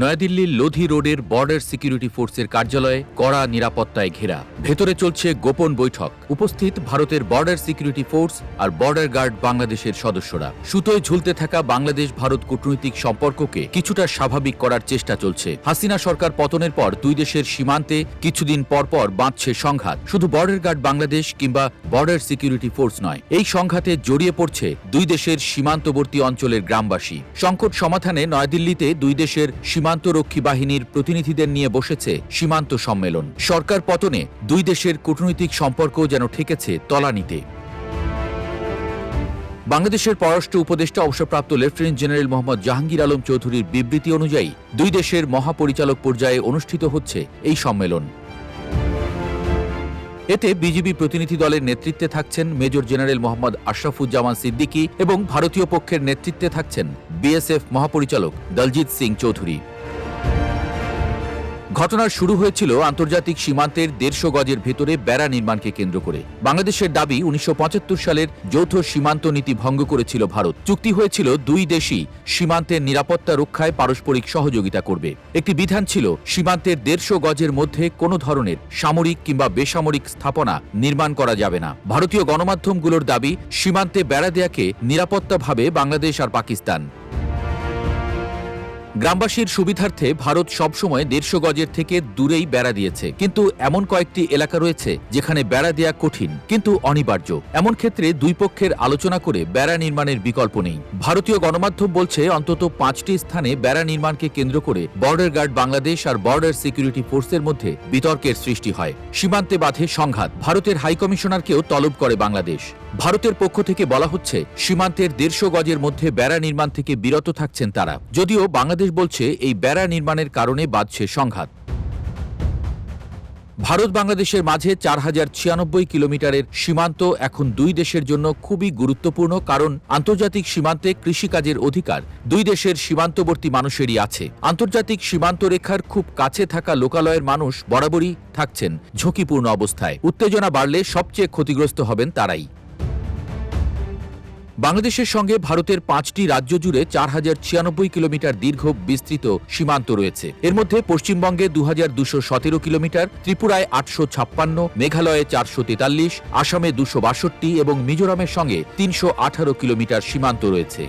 নয়াদিল্লির লোধি রোডের border security ফোর্সের কার্যালয়ে কড়া নিরাপত্তায় ঘেরা। ভেতরে চলছে গোপন বৈঠক। উপস্থিত ভারতের বর্ডার সিকিউরিটি ফোর্স আর বর্ডার গার্ড বাংলাদেশের সদস্যরা। সুতোয় ঝুলতে থাকা বাংলাদেশ ভারত কূটনৈতিক সম্পর্ককে কিছুটা স্বাভাবিক করার চেষ্টা চলছে। হাসিনা সরকার পতনের পর দুই দেশের সীমান্তে কিছুদিন পর পর বাঁধছে সংঘাত। শুধু বর্ডার গার্ড বাংলাদেশ কিংবা বর্ডার সিকিউরিটি ফোর্স নয়, এই সংঘাতে জড়িয়ে পড়ছে দুই দেশের সীমান্তবর্তী অঞ্চলের গ্রামবাসী। সংকট সমাধানে নয়াদিল্লিতে দুই দেশের সীমান্তরক্ষী বাহিনীর প্রতিনিধিদের নিয়ে বসেছে সীমান্ত সম্মেলন। সরকার পতনে দুই দেশের কূটনৈতিক সম্পর্ক যেন ঠেকেছে তলানিতে। বাংলাদেশের পররাষ্ট্র উপদেষ্টা অবসরপ্রাপ্ত লেফটেন্যান্ট জেনারেল মোহাম্মদ জাহাঙ্গীর আলম চৌধুরীর বিবৃতি অনুযায়ী, দুই দেশের মহাপরিচালক পর্যায়ে অনুষ্ঠিত হচ্ছে এই সম্মেলন। এতে বিজেপি প্রতিনিধি দলের নেতৃত্বে থাকছেন মেজর জেনারেল মোহাম্মদ আশরাফুজ্জামান সিদ্দিকী এবং ভারতীয় পক্ষের নেতৃত্বে থাকছেন বিএসএফ মহাপরিচালক দলজিৎ সিং চৌধুরী। ঘটনার শুরু হয়েছিল আন্তর্জাতিক সীমান্তের দেড়শো গজের ভেতরে বেড়া নির্মাণকে কেন্দ্র করে। বাংলাদেশের দাবি উনিশশো পঁচাত্তর সালের যৌথ সীমান্ত নীতি ভঙ্গ করেছিল ভারত। চুক্তি হয়েছিল দুই দেশই সীমান্তের নিরাপত্তা রক্ষায় পারস্পরিক সহযোগিতা করবে। একটি বিধান ছিল, সীমান্তের দেড়শো গজের মধ্যে কোনো ধরনের সামরিক কিংবা বেসামরিক স্থাপনা নির্মাণ করা যাবে না। ভারতীয় গণমাধ্যমগুলোর দাবি, সীমান্তে বেড়া দেয়াকে নিরাপত্তাভাবে বাংলাদেশ আর পাকিস্তান। গ্রামবাসীর সুবিধার্থে ভারত সবসময় দেড়শো গজের থেকে দূরেই বেড়া দিয়েছে। কিন্তু এমন কয়েকটি এলাকা রয়েছে যেখানে বেড়া দেয়া কঠিন, কিন্তু অনিবার্য। এমন ক্ষেত্রে দুই পক্ষের আলোচনা করে বেড়া নির্মাণের বিকল্প নেই। ভারতীয় গণমাধ্যম বলছে, অন্তত পাঁচটি স্থানে বেড়া নির্মাণকে কেন্দ্র করে বর্ডার গার্ড বাংলাদেশ আর বর্ডার সিকিউরিটি ফোর্সের মধ্যে বিতর্কের সৃষ্টি হয়। সীমান্তে বাঁধে সংঘাত। ভারতের হাইকমিশনারকেও তলব করে বাংলাদেশ। ভারতের পক্ষ থেকে বলা হচ্ছে, সীমান্তের দেড়শো গজের মধ্যে বেড়া নির্মাণ থেকে বিরত থাকছেন তারা। যদিও বাংলাদেশ বলছে, এই বেড়া নির্মাণের কারণে বাঁধছে সংঘাত। ভারত বাংলাদেশের মাঝে চার হাজার ছিয়ানব্বই কিলোমিটারের সীমান্ত এখন দুই দেশের জন্য খুবই গুরুত্বপূর্ণ, কারণ আন্তর্জাতিক সীমান্তে কৃষিকাজের অধিকার দুই দেশের সীমান্তবর্তী মানুষেরই আছে। আন্তর্জাতিক সীমান্ত রেখার খুব কাছে থাকা লোকালয়ের মানুষ বরাবরই থাকছেন ঝুঁকিপূর্ণ অবস্থায়। উত্তেজনা বাড়লে সবচেয়ে ক্ষতিগ্রস্ত হবেন তারাই। বাংলাদেশের সঙ্গে ভারতের পাঁচটি রাজ্য জুড়ে চার হাজার ছিয়ানব্বই কিলোমিটার দীর্ঘ বিস্তৃত সীমান্ত রয়েছে। এর মধ্যে পশ্চিমবঙ্গে দু হাজার দুশো সতেরো কিলোমিটার, ত্রিপুরায় আটশো ছাপ্পান্ন, মেঘালয়ে চারশো তেতাল্লিশ, আসামে দুশো বাষট্টি এবং মিজোরামের সঙ্গে তিনশো আঠারো কিলোমিটার সীমান্ত রয়েছে।